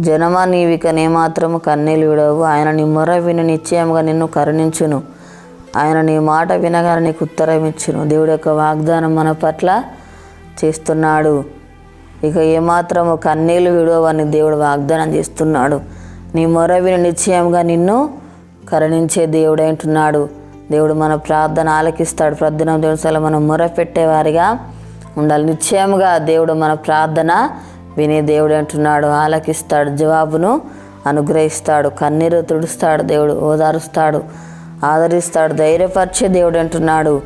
జనమా నీవిక నేమాత్రము కన్నీలు విడవు. ఆయన నీ మొర విను నిశ్చయముగా నిన్ను కరుణించును. ఆయన నీ మాట వినగా నీకు ఉత్తరం ఇచ్చును దేవుడు యొక్క వాగ్దానం మన పట్ల చేస్తున్నాడు. ఇక ఏమాత్రము కన్నీళ్ళు విడవని దేవుడు వాగ్దానం చేస్తున్నాడు. నీ మొర విని నిశ్చయంగా నిన్ను కరుణించే దేవుడు అంటున్నాడు. దేవుడు మన ప్రార్థన ఆలకిస్తాడు. ప్రద్దిన దివసాలు మనం మొర పెట్టేవారిగా ఉండాలి. నిశ్చయముగా దేవుడు మన ప్రార్థన వినే దేవుడు అంటున్నాడు ఆలకిస్తాడు జవాబును అనుగ్రహిస్తాడు కన్నీరు తుడుస్తాడు దేవుడు ఓదారుస్తాడు ఆదరిస్తాడు ధైర్యపరిచే దేవుడు అంటున్నాడు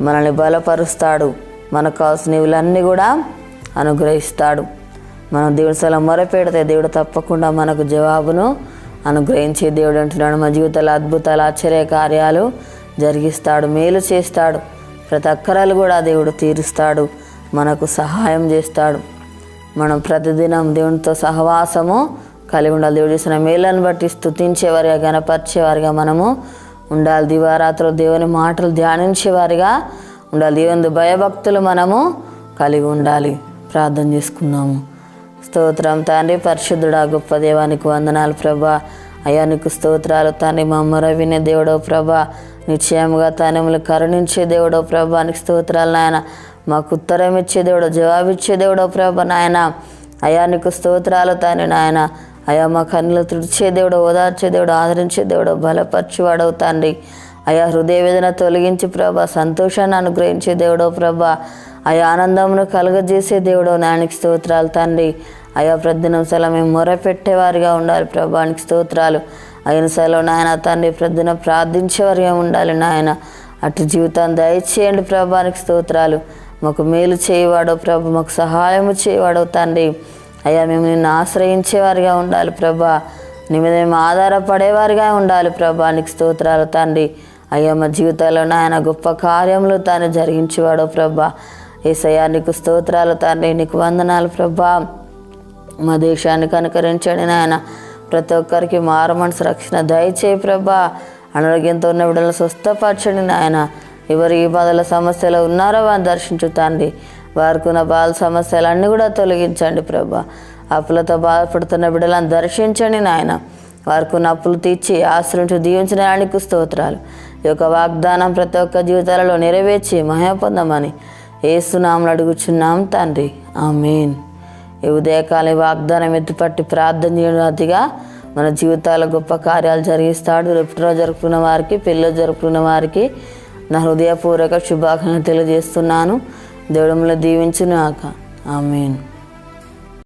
మనల్ని బలపరుస్తాడు మనకు కావాల్సిన ఇవులన్నీ కూడా అనుగ్రహిస్తాడు. మనం దేవుడి సల మొరపెడితే దేవుడు తప్పకుండా మనకు జవాబును అనుగ్రహించే దేవుడు అంటున్నాడు. మన జీవితాల అద్భుతాలు ఆశ్చర్య కార్యాలు జరిగిస్తాడు మేలు చేస్తాడు. ప్రతి అక్కరాలు కూడా దేవుడు తీరుస్తాడు మనకు సహాయం చేస్తాడు. మనం ప్రతిదినం దేవునితో సహవాసము కలిగి ఉండాలి. దేవుడు చేసిన మేలను బట్టి స్థుతించేవారిగా గనపరిచేవారిగా మనము ఉండాలి. దివారాత్రులు దేవుని మాటలు ధ్యానించేవారిగా ఉండాలి. దేవుని భయభక్తులు మనము కలిగి ఉండాలి. ప్రార్థన చేసుకున్నాము. స్తోత్రం తండ్రి పరిశుద్ధుడా గొప్ప దేవానికి వందనాలు ప్రభా. అయ్యా నీకు స్తోత్రాలు తండ్రి మా వినే దేవుడో ప్రభా. నిశ్చయముగా తనములు కరుణించే దేవుడో ప్రభా. నీకు స్తోత్రాలు నాయన. మాకు ఉత్తరం ఇచ్చే దేవుడో జవాబిచ్చే దేవుడో ప్రభ నాయన. అయా నీకు స్తోత్రాలు తండ్రి నాయన. అయ్యా మా కన్నులు తుడిచే దేవుడు ఓదార్చే దేవుడు ఆదరించే దేవుడు బలపరిచేవాడవు తండ్రి. అయా హృదయ వేదన తొలగించి ప్రభా సంతోషాన్ని అనుగ్రహించే దేవుడో ప్రభా. అయా ఆనందమును కలుగజేసే దేవుడో నానికి స్తోత్రాలు తండ్రి. అయా ప్రతిదినం సెల మేము మొరపెట్టేవారిగా ఉండాలి ప్రభానికి స్తోత్రాలు. అయిన సెలవు నాయన తండ్రి ప్రతిదినం ప్రార్థించేవారిగా ఉండాలి నాయన. అటు జీవితాన్ని దయచేయండి ప్రభానికి స్తోత్రాలు. మాకు మేలు చేయవాడో ప్రభు మాకు సహాయము చేయవాడో తండ్రి. అయ్యా మేము నిన్ను ఆశ్రయించేవారిగా ఉండాలి ప్రభా. నీ మీద మేము ఆధారపడేవారిగా ఉండాలి ప్రభా. నీకు స్తోత్రాలు తండ్రి. అయ్యా మా జీవితాల్లో నాయన గొప్ప కార్యములు తాను జరిగించేవాడు ప్రభా. ఏసయ్యా నీకు స్తోత్రాలు తండ్రి. నీకు వందనాలు ప్రభా. మా దేశాన్ని అనుకరించండి నాయన. ప్రతి ఒక్కరికి మారు మనసు రక్షణ దయచేయి ప్రభా. అనారోగ్యంతో ఉన్న బిడ్డలను స్వస్థపరచండి నాయన. ఎవరు ఈ బాధల సమస్యలు ఉన్నారో వారిని దర్శించు తండ్రి. వారికి ఉన్న బాధ సమస్యలన్నీ కూడా తొలగించండి ప్రభా. అప్పులతో బాధపడుతున్న బిడ్డలను దర్శించండి నాయన. వారికి ఉన్న అప్పులు తీర్చి ఆశ్రయించి దీవించడానికి స్తోత్రాలు. ఈ యొక్క వాగ్దానం ప్రతి ఒక్క జీవితాలలో నెరవేర్చి మహాపొందమని ఏసునామలు అడుగుచున్నాం తండ్రి. ఆమెన్. ఈ ఉదయకాలం వాగ్దానం ఎత్తుపట్టి ప్రార్థన చేయడం అతిగా మన జీవితాల గొప్ప కార్యాలు జరిగిస్తాడు. రేపులో జరుపుకున్న వారికి పెళ్ళి జరుపుకున్న వారికి నా హృదయపూర్వక శుభాకాంక్షలు తెలియజేస్తున్నాను. దేవుడు దీవించునాక ఆమెను.